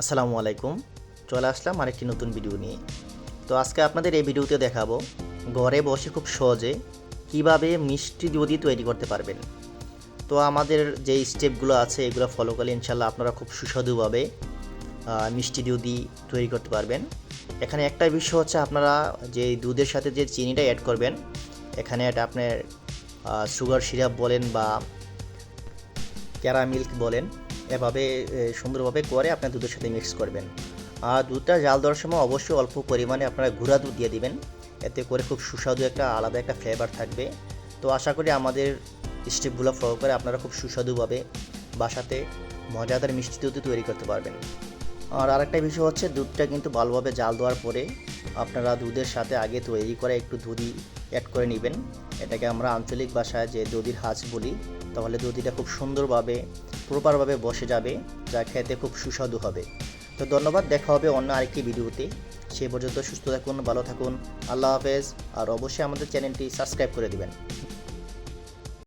আসসালামু আলাইকুম। চলে আসলাম আরেকটি নতুন ভিডিও নিয়ে। তো আজকে আপনাদের এই ভিডিওতে দেখাবো, ঘরে বসে খুব সহজে কীভাবে মিষ্টি দধি তৈরি করতে পারবেন। তো আমাদের যে স্টেপগুলো আছে, এগুলো ফলো করলে ইনশাল্লাহ আপনারা খুব সুস্বাদুভাবে মিষ্টি দধি তৈরি করতে পারবেন। এখানে একটা বিষয় হচ্ছে আপনারা যে দুধের সাথে যে চিনিটা অ্যাড করবেন, এখানে এটা আপনার সুগার সিরাপ বলেন বা ক্যারা মিল্ক বলেন এভাবে সুন্দরভাবে করে আপনার দুধের সাথে মিক্স করবেন। আর দুধটা জাল দেওয়ার সময় অবশ্যই অল্প পরিমাণে আপনারা গুঁড়া দুধ দিয়ে দিবেন। এতে করে খুব সুস্বাদু একটা আলাদা একটা ফ্লেভার থাকবে। তো আশা করি আমাদের স্টেপগুলো ফলো করে আপনারা খুব সুস্বাদুভাবে বাসাতে মজাদার মিষ্টি দুধ তৈরি করতে পারবেন। আর আরেকটা বিষয় হচ্ছে, দুধটা কিন্তু ভালোভাবে জাল দেওয়ার পরে আপনারা দুধের সাথে আগে তৈরি করে একটু দুধি অ্যাড করে নেবেন। এটাকে আমরা আঞ্চলিক ভাষায় যে দধির হাঁস বলি, তাহলে দুধিটা খুব সুন্দরভাবে, প্রপারভাবে বসে যাবে, যা খেতে খুব সুস্বাদু হবে। তো ধন্যবাদ, দেখা হবে অন্য আরেকটি ভিডিওতে। সে পর্যন্ত সুস্থ থাকুন, ভালো থাকুন, আল্লাহ হাফেজ, আর অবশ্যই আমাদের চ্যানেলটি সাবস্ক্রাইব করে দিবেন।